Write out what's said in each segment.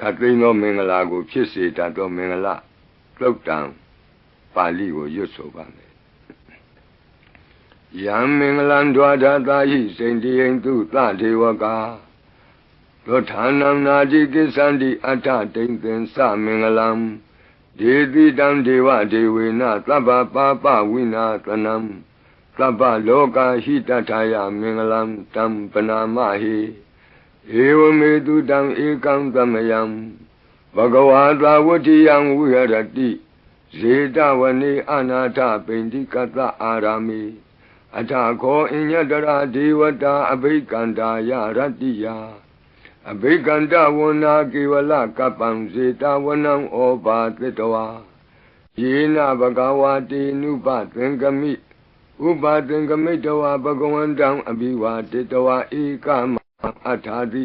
ခတ်သိမ်းသောမင်္ဂလာကို ဖြစ်စေတတ်သောမင်္ဂလာသုတ်တံပါဠိကိုရွတ်ဆိုပါမယ်ယံမင်္ဂလံဒွါဒတာဟိစိန်တိယံသူသဒေဝကာသောဌာနံနာတိကိစ္ဆန္တိအတ္ထတိန်သင်္စမင်္ဂလံဒေတိတံဒေဝဒေဝေနသဗ္ဗပါပဝိနာသနံသဗ္ဗလောကဟိတထာယမင်္ဂလံတံပနာမဟိ ဧဝမေတုတံဧကံသမယံဘဂဝါသာဝတိယံဝိဟရတိဇေတဝနေအနာထပိန္တိကတအာရာမိအထခောအညတရာဒေဝတာအဘိကန္တာယရတ္တိယအဘိကန္တဝနာကေဝလကပံဇေတဝနံဩဘာသတ္တဝါယေနဘဂဝါတိနုပသင်္ကမိဥပသင်္ကမိတဝါဘဂဝန္တံအဘိဝါတေတဝါဧကမ အထာတိ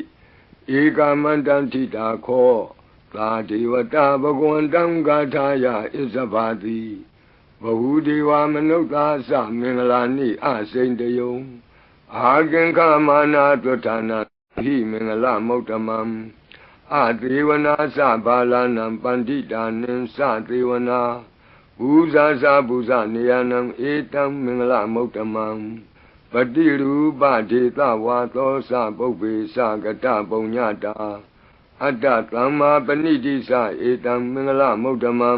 ဧကမန္တံထိတာခောသာဒေဝတာဘဂဝန္တံဂါထာယဣဇဘာတိဘဝုဒေဝမနုဿာသမင်္ဂလာနိအစိန်တယုံအာကင်္ခမာနာတွဋ္ဌာနာဟိမင်္ဂလမௌတမံအသေဝနာသဘာလနံပန္တိတာနင်သသေဝနာဘူဇာသဘူဇနေယနံဧတံမင်္ဂလမௌတမံ ပတိရူပဒေသဝါသောသပုပ္ပေသကတပုံညတာအတ္တသမ္မာပဏိတိသဧတံမင်္ဂလမௌတမံ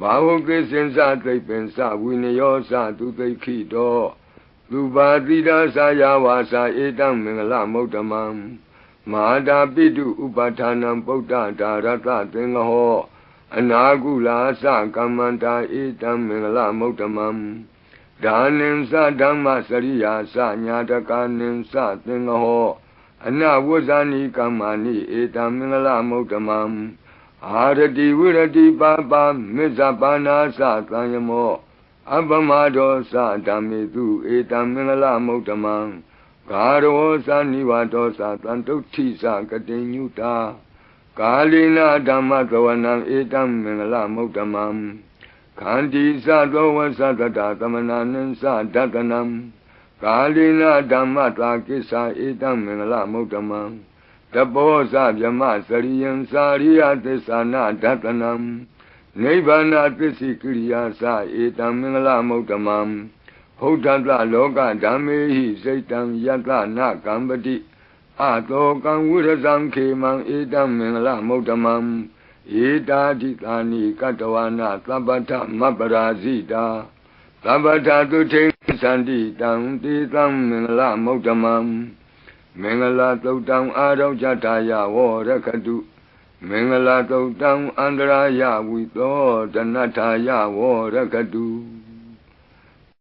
ဘာဝကိစင်္စသိပ္ပင်္စဝိနယောသသူသိခိတောသူပါတိတာသာယဝါစာဧတံမင်္ဂလမௌတမံမဟာတာပိတုဥပါဌာနံပုဒ္ဒဒါရတသင်္ဃဟော အနာကုလာသကမ္မန္တာဧတံမင်္ဂလမௌတမံ ဒါနင်္စဓမ္မစရိယာသညာတကာနင်္စသင်္ဃဟောအနဝဇာနိကမ္မာနိဧတံမင်္ဂလမௌတမံအာရတိဝိရတိပါပါမစ္ဆပါနာသသံယမောအပမဒောသဓမ္မေတုဧတံမင်္ဂလမௌတမံဂါရောသနိဝတောသတံတုဋ္ဌိသကတိညုတာကာလိနာဓမ္မသဝနံဧတံမင်္ဂလမௌတမံ ခန္တီသသောဝသတတသမနာနံသဒတနံကာလိနာဓမ္မတာကိစ္ဆာဧတံမင်္ဂလမௌတမံတဘောဇဗြမစရိယံစာရိယသစ္ဆာနာဒတနံနိဗ္ဗာနသစ္စိကိရိယာသဧတံမင်္ဂလမௌတမံဟုတ်တတလောကဓမ္မေဟိစိတ်တံယတနာကံပတိအတောကံဝိရဇံခေမံဧတံမင်္ဂလမௌတမံ ဧတာတိသာနိကတဝနာသဗ္ဗထမပရာဇိတာသဗ္ဗထတုထိန်သန္တိတံတေသံမင်္ဂလမௌတမံမင်္ဂလာသုတ်တံအာရောကြတာယဝရခတုမင်္ဂလာသုတ်တံအန္တရာယဝိသောတဏ္ဍာယဝရခတု